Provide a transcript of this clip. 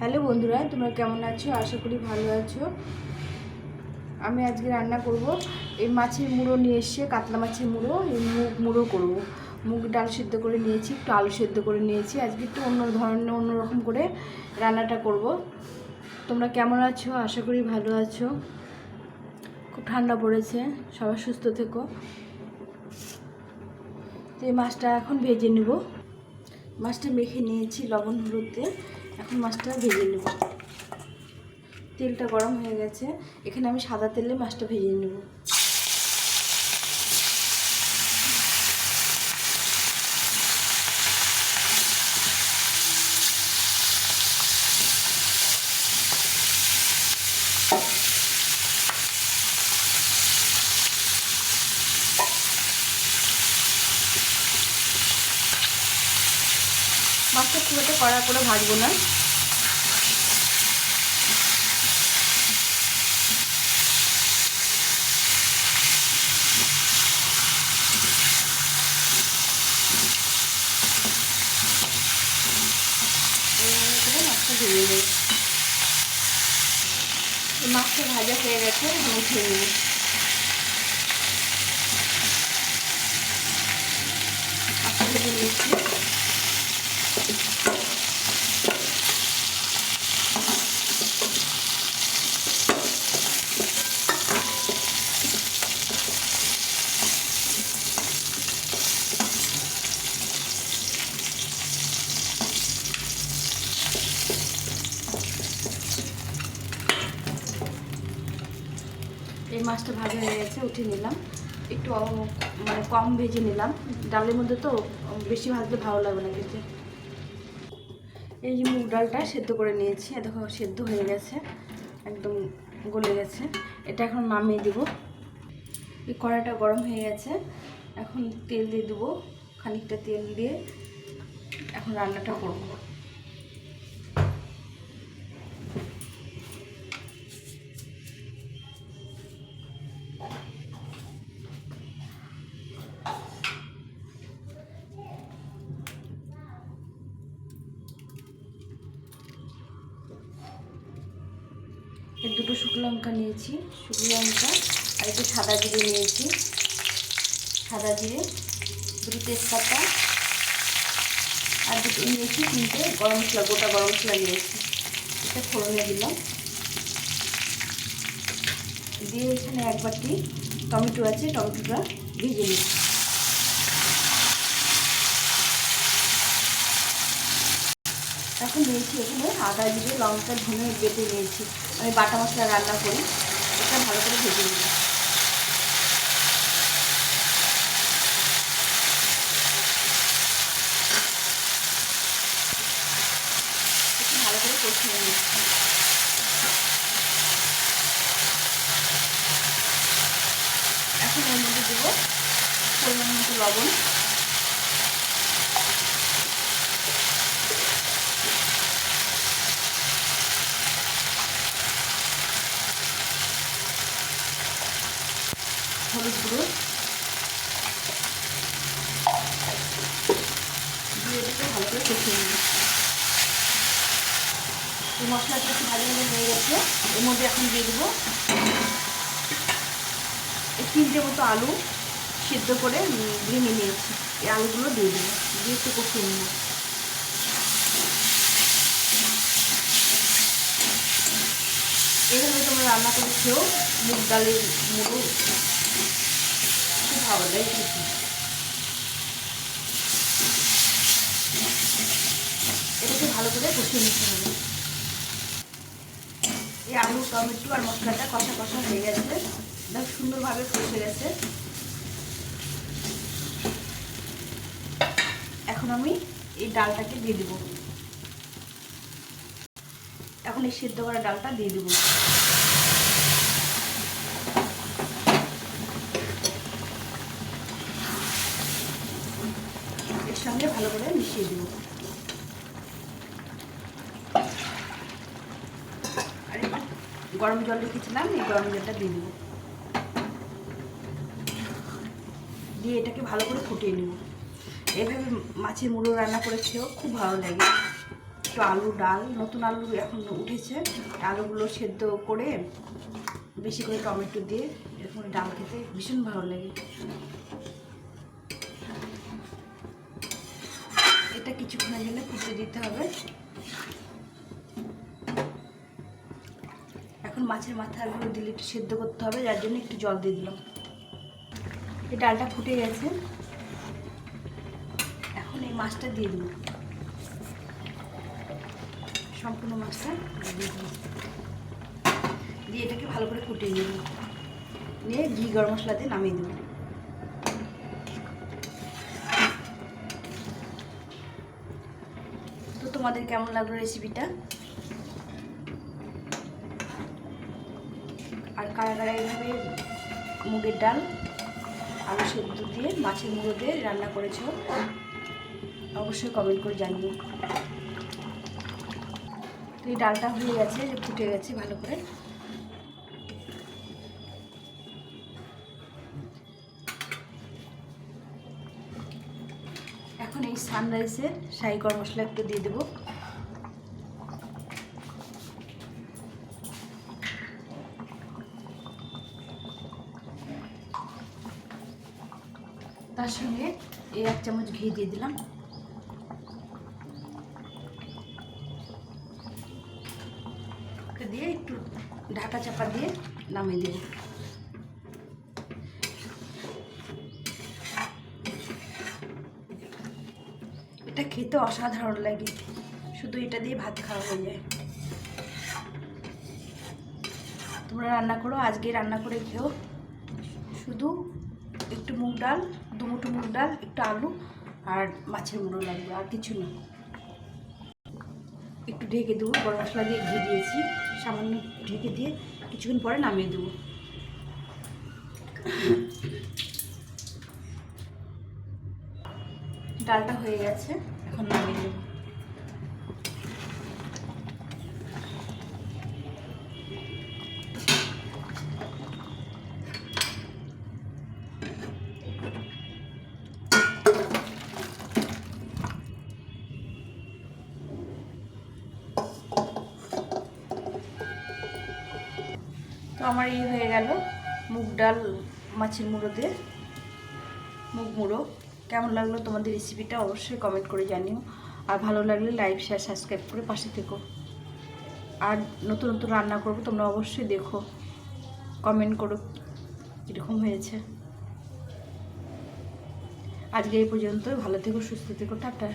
Hello বন্ধুরা, তোমরা কেমন আছো? আশা করি ভালো আছো। আমি আজকে রান্না করব। এই মাছের মুড়ো নিয়ে এসে কাতলা মাছের মুড়ো। এই মুগ মুড়ো করব। মুগ ডাল সেদ্ধ করে নিয়েছি, একটু আলু সেদ্ধ করে নিয়েছি। আজকে একটু অন্য ধরনের অন্যরকম করে রান্নাটা করব। তোমরা কেমন আছো? আশা করি ভালো আছো। খুব ঠান্ডা পড়েছে, সবাই সুস্থ থেকো। তো এই মাছটা এখন ভেজে নেব। মাছটা মেখে নিয়েছি লবণ হলুদ দিয়ে। এখন মাছটা ভেজে নেব। তেলটা গরম হয়ে গেছে। এখানে আমি সাদা তেলে মাছটা ভেজে নেব। মাছটা খুব একটা কড়া করে ভাজবো না। করে মাছটা ভাজা হয়ে গেছে উঠিয়ে নেব। ভেজে এই মাছটা ভাজা হয়ে গেছে, উঠে নিলাম। একটু মানে কম ভেজে নিলাম। ডালের মধ্যে তো বেশি ভাজলে ভালো লাগবে না খেতে। এই যে মুগ ডালটা সেদ্ধ করে নিয়েছি। দেখো, সেদ্ধ হয়ে গেছে। একদম গলে গেছে। এটা এখন নামিয়ে দিব। এই কড়াইটা গরম হয়ে গেছে। এখন তেল দিয়ে দেবো। খানিকটা তেল দিয়ে এখন রান্নাটা করব। দুটো শুকনো লঙ্কা নিয়েছি, শুকনো লঙ্কা আর একটু সাদা জিরে নিয়েছি। সাদা জিরে, দুটো তেজপাতা আর দুটো নিয়েছি তিনটে গরম মশলা, গোটা গরম মশলা নিয়েছি। এটা ফোড়নে দিলাম। দিয়ে এখানে এক বাটি টমেটো আছে, টমেটোটা ভেজে নিচ্ছি। এখন নিয়েছি এখানে আদা জিরে, লঙ্কা, ধনে বেটে নিয়েছি। আমি বাটা মশলা রান্না করি। এটা ভালো করে ভেজে নিই ভালো করে কষিয়ে নিচ্ছি এখন এর মধ্যে দেবো পরিমাণ মতো লবণ। হলুদ গুঁড়ো দিয়ে এটাকে ভালো করে কষিয়ে নিই এই মশলাটা একটু ভালো হয়ে গেছে। এর মধ্যে এখন দিয়ে দেবো তিনটে মতো আলু সিদ্ধ করে ভেঙে নিয়েছি। এই আলুগুলো দিয়ে দেবো। দিয়ে একটু কষিয়ে নেব। এইভাবে তোমরা রান্না করে খেয়েও মুগ ডালের মুড়ো খুব ভালো এটাকে ভালো করে কষিয়ে নিতে হবে এই আলু টমেটো আর মশলাটা কষা কষা হয়ে গেছে দেখ সুন্দরভাবে কষে গেছে এখন আমি এই ডালটাকে দিয়ে দেবো। এখন এই সিদ্ধ করা ডালটা দিয়ে দেবো এর সঙ্গে ভালো করে মিশিয়ে দেবো। গরম জল রেখেছিলাম, এই গরম জলটা দিয়ে দেবো। দিয়ে এটাকে ভালো করে ফুটিয়ে নেব। এভাবে মাছের মুড়ো রান্না করে খেয়েও খুব ভালো লাগে। একটু আলু, ডাল, নতুন আলু এখন উঠেছে। আলুগুলো সেদ্ধ করে বেশি করে টমেটো দিয়ে এরকম ডাল খেতে ভীষণ ভালো লাগে এটা কিছুক্ষণের জন্য ফুটে দিতে হবে। এখন মাছের মাথাগুলো দিলে একটু সেদ্ধ করতে হবে, যার জন্য একটু জল দিয়ে দিলাম। এই ডালটা ফুটে গেছে। এখন এই মাছটা দিয়ে দেবো। সম্পূর্ণ মাছটা দিয়ে দেবো। দিয়ে এটাকে ভালো করে ফুটিয়ে নেব নিয়ে ঘি গরম মশলা দিয়ে নামিয়ে দেবো। তো তোমাদের কেমন লাগল রেসিপিটা আর কারা কারা এইভাবে মুগের ডাল, আলু সেদ্ধ দিয়ে মাছের মুড়ো দিয়ে রান্না করেছ, অবশ্যই কমেন্ট করে জানিও। তো এই ডালটা হয়ে গেছে, ফুটে গেছে ভালো করে। সানরাইসের শাহি গরম মশলা একটু দিয়ে দেবো। তার সঙ্গে এই এক চামচ ঘি দিয়ে দিলাম। দিয়ে একটু ঢাকা চাপা দিয়ে নামিয়ে দেব এটা খেতে অসাধারণ লাগে। শুধু এটা দিয়ে ভাত খাওয়া হয়ে যায়। তোমরা রান্না করো, আজকে রান্না করে খেও। শুধু একটু মুগ ডাল দুমুটো মুগ ডাল, একটু আলু আর মাছের মুড়ো লাগবে, আর কিছু না। একটু ঢেকে দেবো, গরম মশলা দিয়ে ঘি দিয়েছি। সামান্য ঢেকে দিয়ে কিছুক্ষণ পরে নামিয়ে দেবো। ডালটা হয়ে গেছে। তো আমার এই হয়ে গেল মুগ ডাল, মাছের মুড়ো দিয়ে। মুগ মুড়ো। কেমন লাগল তোমাদের রেসিপিটা অবশ্যই কমেন্ট করে জানিও। আর ভালো লাগলে লাইক শেয়ার সাবস্ক্রাইব করে পাশে থেকো। আর নতুন নতুন রান্না করব তোমরা অবশ্যই দেখো। কমেন্ট করো কীরকম হয়েছে। আজকে এই পর্যন্ত ভালো থেকো, সুস্থ থেকো। টাটা।